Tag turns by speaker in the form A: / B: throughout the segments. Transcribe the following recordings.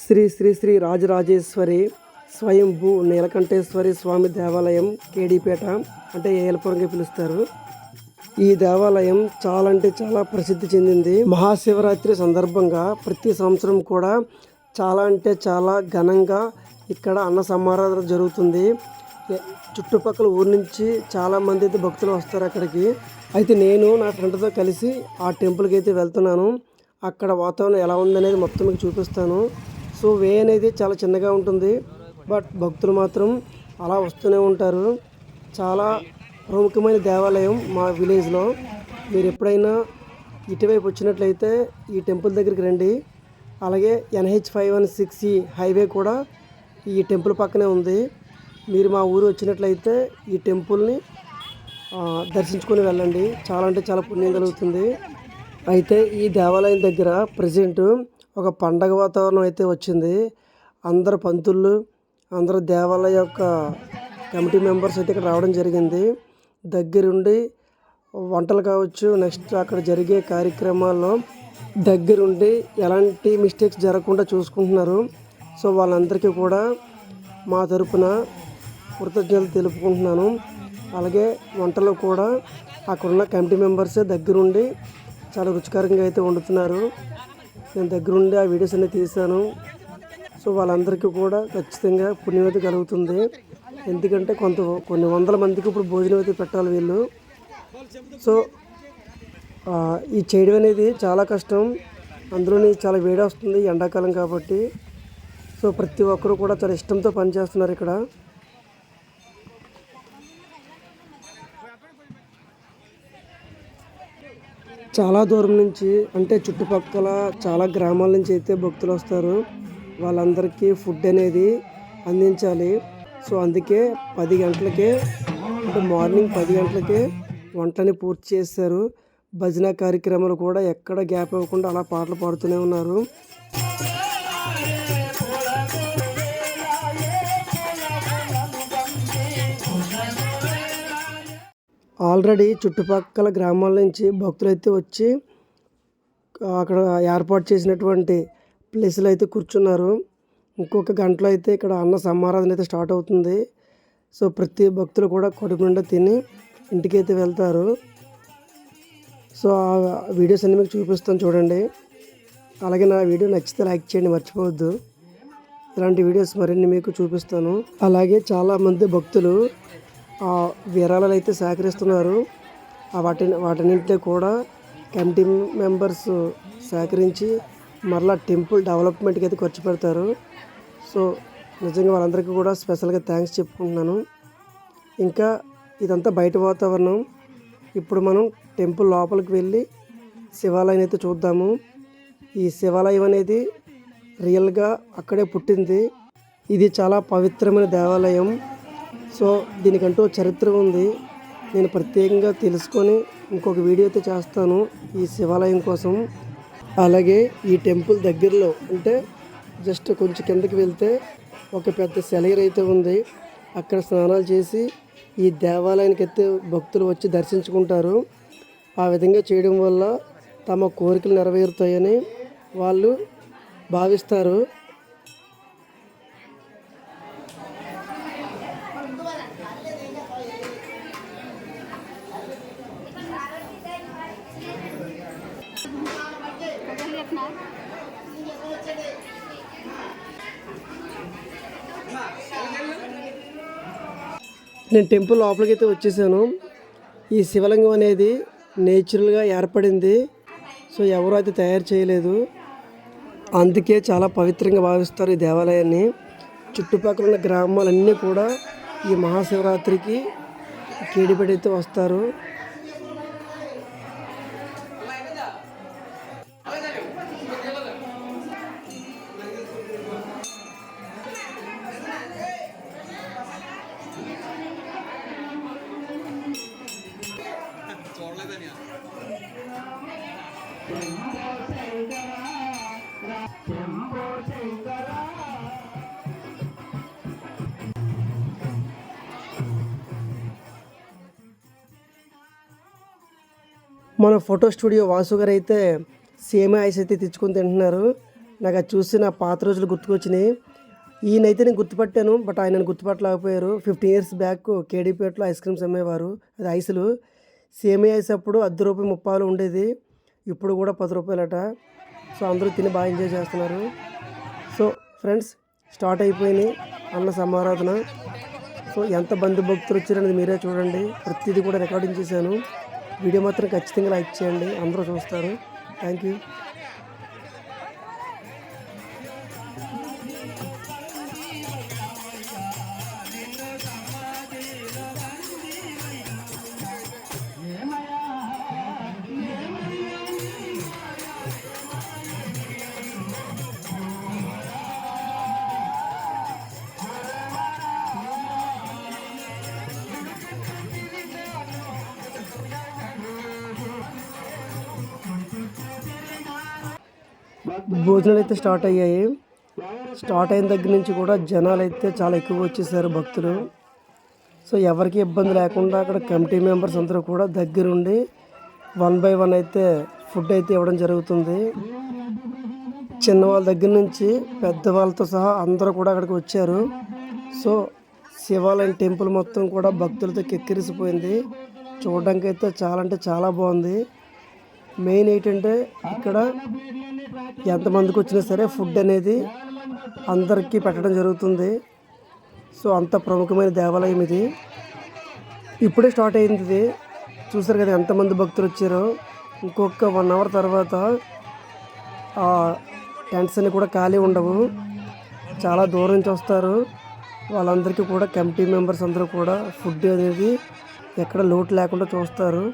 A: శ్రీ శ్రీ శ్రీ రాజరాజేశ్వరి స్వయంభూ నీలకంఠేశ్వరి స్వామి దేవాలయం కేడీపేట అంటే ఏలపురంగా పిలుస్తారు. ఈ దేవాలయం చాలా అంటే చాలా ప్రసిద్ధి చెందింది. మహాశివరాత్రి సందర్భంగా ప్రతి సంవత్సరం కూడా చాలా అంటే చాలా ఘనంగా ఇక్కడ అన్న సమారాధన జరుగుతుంది. చుట్టుపక్కల ఊరు నుంచి చాలామంది అయితే భక్తులు వస్తారు అక్కడికి. అయితే నేను నా ఫ్రెండ్తో కలిసి ఆ టెంపుల్కి అయితే వెళ్తున్నాను. అక్కడ వాతావరణం ఎలా ఉందనేది మొత్తం మీకు చూపిస్తాను. సో వే అనేది చాలా చిన్నగా ఉంటుంది. బట్ భక్తులు మాత్రం అలా వస్తూనే ఉంటారు. చాలా ప్రముఖమైన దేవాలయం మా విలేజ్లో. మీరు ఎప్పుడైనా ఇటువైపు వచ్చినట్లయితే ఈ టెంపుల్ దగ్గరికి రండి. అలాగే ఎన్హెచ్ ఫైవ్ వన్ సిక్స్ ఈ హైవే కూడా ఈ టెంపుల్ పక్కనే ఉంది. మీరు మా ఊరు వచ్చినట్లయితే ఈ టెంపుల్ని దర్శించుకొని వెళ్ళండి. చాలా అంటే చాలా పుణ్యం కలుగుతుంది. అయితే ఈ దేవాలయం దగ్గర ప్రజెంట్ ఒక పండగ వాతావరణం అయితే వచ్చింది. అందరు పంతులు అందరు దేవాలయ యొక్క కమిటీ మెంబర్స్ అయితే ఇక్కడ రావడం జరిగింది. దగ్గరుండి వంటలు కావచ్చు నెక్స్ట్ అక్కడ జరిగే కార్యక్రమాల్లో దగ్గరుండి ఎలాంటి మిస్టేక్స్ జరగకుండా చూసుకుంటున్నారు. సో వాళ్ళందరికీ కూడా మా తరపున కృతజ్ఞతలు తెలుపుకుంటున్నాను. అలాగే వంటలు కూడా అక్కడున్న కమిటీ మెంబర్సే దగ్గరుండి చాలా రుచికరంగా అయితే వండుతున్నారు. నేను దగ్గరుండి ఆ వీడియోస్ అన్ని తీశాను. సో వాళ్ళందరికీ కూడా ఖచ్చితంగా పుణ్యం అయితే కలుగుతుంది. ఎందుకంటే కొంత కొన్ని వందల మందికి ఇప్పుడు భోజనం అయితే పెట్టాలి వీళ్ళు. సో ఈ చేయడం అనేది చాలా కష్టం. అందులోని చాలా వేడి వస్తుంది ఎండాకాలం కాబట్టి. సో ప్రతి ఒక్కరు కూడా చాలా ఇష్టంతో పనిచేస్తున్నారు ఇక్కడ. చాలా దూరం నుంచి అంటే చుట్టుపక్కల చాలా గ్రామాల నుంచి అయితే భక్తులు వస్తారు. వాళ్ళందరికీ ఫుడ్ అనేది అందించాలి. సో అందుకే పది గంటలకే అంటే మార్నింగ్ పది గంటలకే వంటని పూర్తి చేస్తారు భజన కార్యక్రమాలు కూడా ఎక్కడ గ్యాప్ ఇవ్వకుండా అలా పాటలు పాడుతూనే ఉన్నారు. ఆల్రెడీ చుట్టుపక్కల గ్రామాల నుంచి భక్తులు అయితే వచ్చి అక్కడ ఏర్పాటు చేసినటువంటి ప్లేస్లో అయితే కూర్చున్నారు. ఇంకొక గంటలో అయితే ఇక్కడ అన్న సమారాధన అయితే స్టార్ట్ అవుతుంది. సో ప్రతి భక్తులు కూడా కడుపు నిండా తిని ఇంటికైతే వెళ్తారు. సో ఆ వీడియోస్ అన్ని మీకు చూపిస్తాను చూడండి. అలాగే నా వీడియో నచ్చితే లైక్ చేయండి మర్చిపోవద్దు. ఇలాంటి వీడియోస్ మరిన్ని మీకు చూపిస్తాను. అలాగే చాలామంది భక్తులు విరాళాలు అయితే సేకరిస్తున్నారు. వాటిని వాటన్నింటినీ కూడా కమిటీ మెంబర్స్ సేకరించి మరలా టెంపుల్ డెవలప్మెంట్కి అయితే ఖర్చు పెడతారు. సో నిజంగా వాళ్ళందరికీ కూడా స్పెషల్గా థ్యాంక్స్ చెప్పుకుంటున్నాను. ఇంకా ఇదంతా బయట వాతావరణం. ఇప్పుడు మనం టెంపుల్ లోపలికి వెళ్ళి శివాలయం అయితే చూద్దాము. ఈ శివాలయం అనేది రియల్గా అక్కడే పుట్టింది. ఇది చాలా పవిత్రమైన దేవాలయం. సో దీనికంటూ చరిత్ర ఉంది. నేను ప్రత్యేకంగా తెలుసుకొని ఇంకొక వీడియో అయితే చేస్తాను ఈ శివాలయం కోసం. అలాగే ఈ టెంపుల్ దగ్గరలో అంటే జస్ట్ కొంచెం కిందకి వెళ్తే ఒక పెద్ద సెలయర్ అయితే ఉంది. అక్కడ స్నానాలు చేసి ఈ దేవాలయానికి అయితే భక్తులు వచ్చి దర్శించుకుంటారు. ఆ విధంగా చేయడం వల్ల తమ కోరికలు నెరవేరుతాయని వాళ్ళు భావిస్తారు. నేను టెంపుల్ లోపలికి అయితే వచ్చేసాను. ఈ శివలింగం అనేది నేచురల్గా ఏర్పడింది. సో ఎవరు అయితే తయారు చేయలేదు. అందుకే చాలా పవిత్రంగా భావిస్తారు ఈ దేవాలయాన్ని. చుట్టుపక్కల ఉన్న గ్రామాలన్నీ కూడా ఈ మహాశివరాత్రికి కేడిపడి అయితే వస్తారు. మన ఫోటో స్టూడియో వాసు గారు అయితే సేమ్ ఐస్ అయితే తెచ్చుకొని తింటున్నారు. నాకు అది చూసి నా పాత రోజులు గుర్తుకొచ్చినాయి. ఈయనైతే నేను గుర్తుపట్టాను బట్ ఆయన గుర్తుపట్టలేకపోయారు. ఫిఫ్టీన్ ఇయర్స్ బ్యాక్ కేడీపేటలో ఐస్ క్రీమ్స్ అమ్మేవారు. అది ఐసులు. సేమియా వేసేప్పుడు అర్ధ రూపాయి ముప్పాలు ఉండేది. ఇప్పుడు కూడా పది రూపాయలట. సో అందరూ తిని బాగా ఎంజాయ్ చేస్తున్నారు. సో ఫ్రెండ్స్ స్టార్ట్ అయిపోయినాయి అన్న సమారాధన. సో ఎంత బంధు భక్తులు వచ్చారనేది మీరే చూడండి. ప్రతిదీ కూడా రికార్డింగ్ చేశాను. వీడియో మాత్రం ఖచ్చితంగా లైక్ చేయండి. అందరూ చూస్తారు. Thank you. భోజనాలు అయితే స్టార్ట్ అయ్యాయి. స్టార్ట్ అయిన దగ్గర నుంచి కూడా జనాలు అయితే చాలా ఎక్కువ వచ్చేసారు భక్తులు. సో ఎవరికి ఇబ్బంది లేకుండా అక్కడ కమిటీ మెంబర్స్ అందరూ కూడా దగ్గరుండి వన్ బై వన్ అయితే ఫుడ్ అయితే ఇవ్వడం జరుగుతుంది. చిన్నవాళ్ళ దగ్గర నుంచి పెద్దవాళ్ళతో సహా అందరూ కూడా అక్కడికి వచ్చారు. సో శివాలయం టెంపుల్ మొత్తం కూడా భక్తులతో కెక్కిరిసిపోయింది. చూడడానికి అయితే చాలా అంటే చాలా బాగుంది. మెయిన్ ఏంటంటే ఇక్కడ ఎంతమందికి వచ్చినా సరే ఫుడ్ అనేది అందరికీ పెట్టడం జరుగుతుంది. సో అంత ప్రముఖమైన దేవాలయం ఇది. ఇప్పుడే స్టార్ట్ అయింది ఇది. చూసారు కదా ఎంతమంది భక్తులు వచ్చారో. ఇంకొక వన్ అవర్ తర్వాత ఆ టెంట్స్ అన్ని కూడా ఖాళీ ఉండవు. చాలా దూరం నుంచి వస్తారు. వాళ్ళందరికీ కూడా కమిటీ మెంబర్స్ అందరూ కూడా ఫుడ్ అనేది ఎక్కడ లోటు లేకుండా చూస్తారు.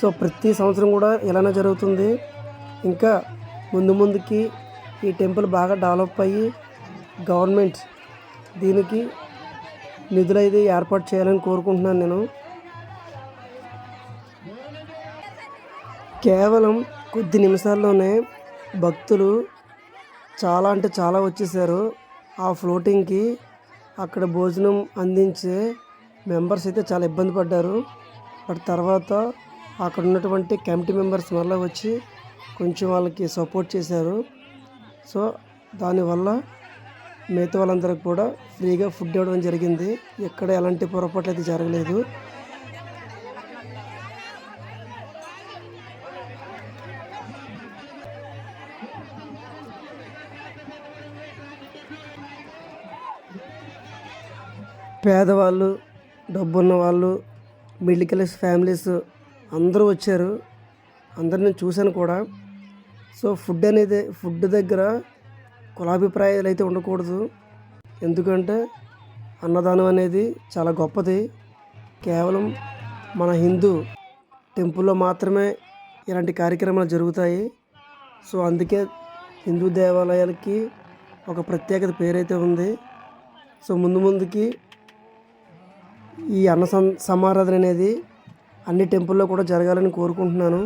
A: సో ప్రతి సంవత్సరం కూడా ఇలానే జరుగుతుంది. ఇంకా ముందు ముందుకి ఈ టెంపుల్ బాగా డెవలప్ అయ్యి గవర్నమెంట్ దీనికి నిధులు అయితే ఏర్పాటు చేయాలని కోరుకుంటున్నాను నేను. కేవలం కొద్ది నిమిషాల్లోనే భక్తులు చాలా అంటే చాలా వచ్చేసారు. ఆ ఫ్లోటింగ్కి అక్కడ భోజనం అందించే మెంబర్స్ అయితే చాలా ఇబ్బంది పడ్డారు. బట్ తర్వాత అక్కడ ఉన్నటువంటి కమిటీ మెంబర్స్ మళ్ళీ వచ్చి కొంచెం వాళ్ళకి సపోర్ట్ చేశారు. సో దానివల్ల మిగతా వాళ్ళందరికి కూడా ఫ్రీగా ఫుడ్ ఇవ్వడం జరిగింది. ఎక్కడ ఎలాంటి పొరపాట్లు అయితే జరగలేదు. పేదవాళ్ళు డబ్బున్న వాళ్ళు మిడిల్ క్లాస్ ఫ్యామిలీస్ అందరూ వచ్చారు. అందరిని చూశాను కూడా. సో ఫుడ్ అనేది ఫుడ్ దగ్గర కులాభిప్రాయాలు అయితే ఉండకూడదు. ఎందుకంటే అన్నదానం అనేది చాలా గొప్పది. కేవలం మన హిందూ టెంపుల్లో మాత్రమే ఇలాంటి కార్యక్రమాలు జరుగుతాయి. సో అందుకే హిందూ దేవాలయాలకి ఒక ప్రత్యేకత పేరైతే ఉంది. సో ముందు ముందుకి ఈ అన్న సమారాధన అనేది అన్ని టెంపుల్లో కూడా జరగాలని కోరుకుంటున్నాను.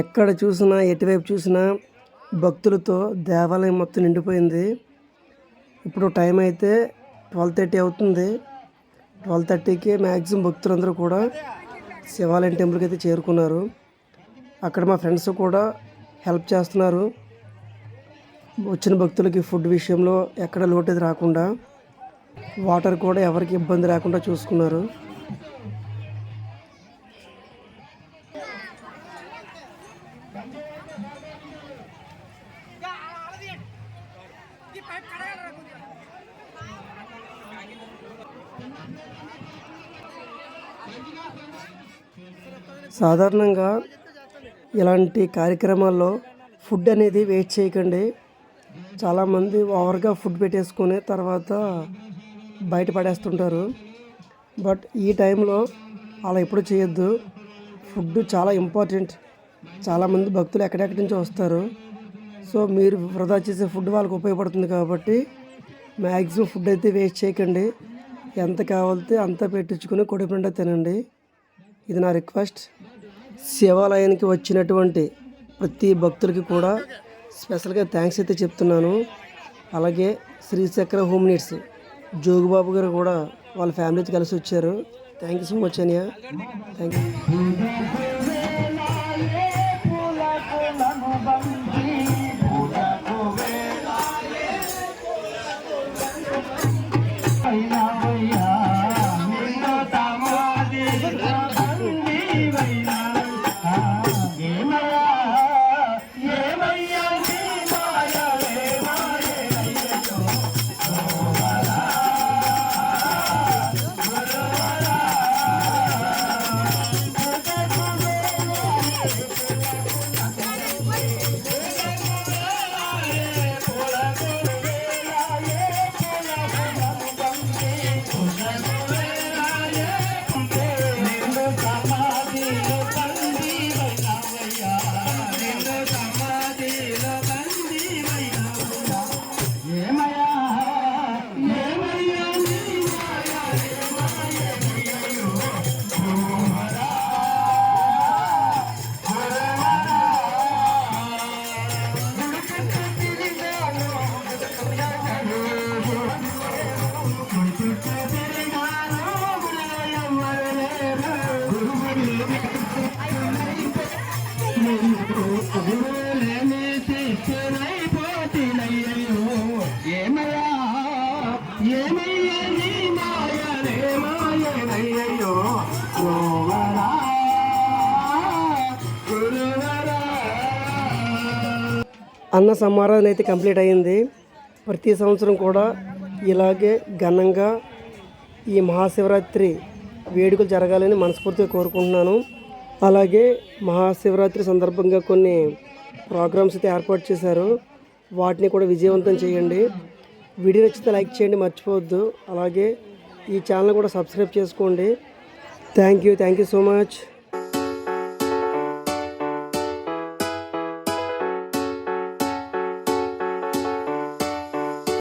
A: ఎక్కడ చూసినా ఎటువైపు చూసినా భక్తులతో దేవాలయం మొత్తం నిండిపోయింది. ఇప్పుడు టైం అయితే ట్వెల్వ్ థర్టీ అవుతుంది. ట్వెల్వ్ థర్టీకి మ్యాక్సిమం భక్తులందరూ కూడా శివాలయం టెంపుల్కి అయితే చేరుకున్నారు. అక్కడ మా ఫ్రెండ్స్ కూడా హెల్ప్ చేస్తున్నారు. వచ్చిన భక్తులకి ఫుడ్ విషయంలో ఎక్కడ లోటు రాకుండా వాటర్ కూడా ఎవరికి ఇబ్బంది రాకుండా చూసుకున్నారు. సాధారణంగా ఇలాంటి కార్యక్రమాల్లో ఫుడ్ అనేది వేస్ట్ చేయకండి. చాలామంది ఓవర్గా ఫుడ్ పెట్టేసుకొని తర్వాత బయట పడేస్తుంటారు. బట్ ఈ టైంలో అలా ఎప్పుడు చేయొద్దు. ఫుడ్ చాలా ఇంపార్టెంట్. చాలామంది భక్తులు ఎక్కడెక్కడి నుంచి వస్తారు. సో మీరు వృధా చేసే ఫుడ్ వాళ్ళకి ఉపయోగపడుతుంది కాబట్టి మ్యాక్సిమం ఫుడ్ అయితే వేస్ట్ చేయకండి. ఎంత కావాలితే అంత పెట్టించుకుని కొడుపు తినండి. ఇది నా రిక్వెస్ట్.
B: శివాలయానికి వచ్చినటువంటి ప్రతి భక్తులకి కూడా స్పెషల్గా థ్యాంక్స్ అయితే చెప్తున్నాను. అలాగే శ్రీచక్ర హోమ్ నీడ్స్ జోగుబాబు గారు కూడా వాళ్ళ ఫ్యామిలీతో కలిసి వచ్చారు. థ్యాంక్ యూ సో మచ్ అనియా. థ్యాంక్ యూ అన్న సమారాధన అయితే కంప్లీట్ అయింది ప్రతి సంవత్సరం కూడా ఇలాగే ఘనంగా ఈ మహాశివరాత్రి వేడుకలు జరగాలని మనస్ఫూర్తిగా కోరుకుంటున్నాను. అలాగే మహాశివరాత్రి సందర్భంగా కొన్ని ప్రోగ్రామ్స్ అయితే ఏర్పాటు చేశారు. వాటిని కూడా విజయవంతం చేయండి. వీడియో నచ్చితే లైక్ చేయండి మర్చిపోవద్దు. అలాగే ఈ ఛానల్ కూడా సబ్స్క్రైబ్ చేసుకోండి. Thank you thank you so much.